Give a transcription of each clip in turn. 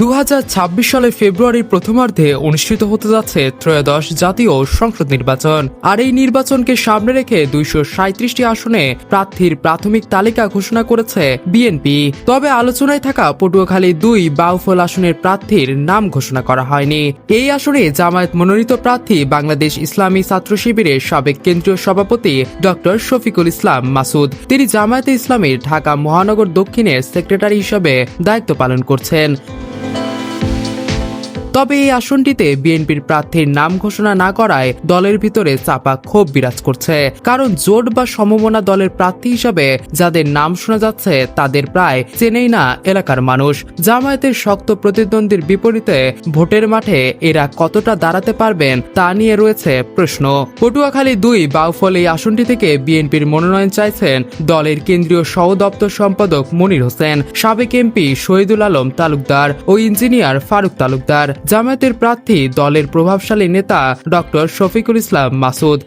দুহাজার ছাব্বিশ সালে ফেব্রুয়ারির প্রথমার্ধে অনুষ্ঠিত হতে যাচ্ছে ত্রয়োদশ জাতীয় সংসদ নির্বাচন। আর এই নির্বাচনকে সামনে রেখে দুইশো সাঁত্রিশটি আসনে প্রার্থীর প্রাথমিক তালিকা ঘোষণা করেছে বিএনপি। তবে আলোচনায় থাকা পটুয়াখালী দুই বাউফল আসনের প্রার্থীর নাম ঘোষণা করা হয়নি। এই আসনে জামায়াত মনোনীত প্রার্থী বাংলাদেশ ইসলামী ছাত্র শিবিরের সাবেক কেন্দ্রীয় সভাপতি ডক্টর শফিকুল ইসলাম মাসুদ। তিনি জামায়াতে ইসলামীর ঢাকা মহানগর দক্ষিণের সেক্রেটারি হিসেবে দায়িত্ব পালন করছেন। তবে এই আসনটিতে বিএনপির প্রার্থীর নাম ঘোষণা না করায় দলের ভিতরে চাপা ক্ষোভ বিরাজ করছে। কারণ জোট বা সমমনা দলের প্রার্থী হিসাবে যাদের নাম শোনা যাচ্ছে, তাদের প্রায় চেনেই না এলাকার মানুষ। জামায়াতের শক্ত প্রতিদ্বন্দ্বীর বিপরীতে ভোটের মাঠে এরা কতটা দাঁড়াতে পারবেন তা নিয়ে রয়েছে প্রশ্ন। পটুয়াখালী দুই বাউফল এই আসনটি থেকে বিএনপির মনোনয়ন চাইছেন দলের কেন্দ্রীয় সহ দপ্তর সম্পাদক মনির হোসেন, সাবেক এমপি শহীদুল আলম তালুকদার ও ইঞ্জিনিয়ার ফারুক তালুকদার। জামায়াতের প্রার্থী দলের প্রভাবশালী নেতা ডক্টর শফিকুল ইসলাম মাসুদ।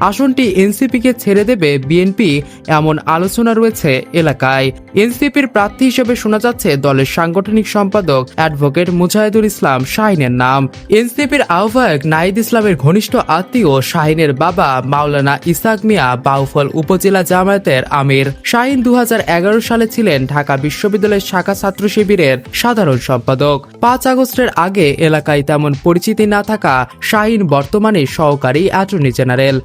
আসনটি এনসিপিকে ছেড়ে দেবে বিএনপি, এমন আলোচনা রয়েছে এলাকায়। এনসিপির প্রার্থী হিসেবে শোনা যাচ্ছে দলের সাংগঠনিক সম্পাদক অ্যাডভোকেট মুজাহিদুল ইসলাম শাহিনের নাম। এনসিপির আহ্বায়ক নাহিদ ইসলামের ঘনিষ্ঠ আত্মীয় শাহিনের বাবা মাওলানা ইসাক মিয়া বাউফল উপজেলা জামায়াতের আমির। শাহিন দু হাজার এগারো সালে ছিলেন ঢাকা বিশ্ববিদ্যালয়ের শাখা ছাত্র শিবিরের সাধারণ সম্পাদক। পাঁচ আগস্টের আগে এলাকায় তেমন পরিচিতি না থাকা শাহিন বর্তমানে সহকারী অ্যাটর্নি জেনারেল।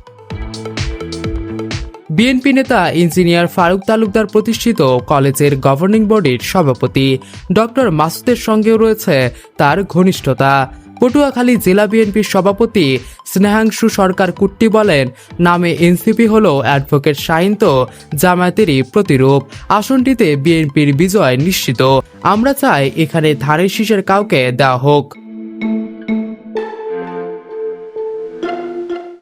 বিএনপি নেতা ইঞ্জিনিয়ার ফারুক তালুকদার প্রতিষ্ঠিত কলেজের গভর্নিং বডির সভাপতি ডক্টর মাসুদের সঙ্গেও রয়েছে তার ঘনিষ্ঠতা। পটুয়াখালী জেলা বিএনপির সভাপতি স্নেহাংশু সরকার কুট্টি বলেন, নামে এনসিপি হল অ্যাডভোকেট শাহিন তো জামায়াতেরই প্রতিরূপ। আসনটিতে বিএনপির বিজয় নিশ্চিত। আমরা চাই এখানে ধানের শীষের কাউকে দেওয়া হোক।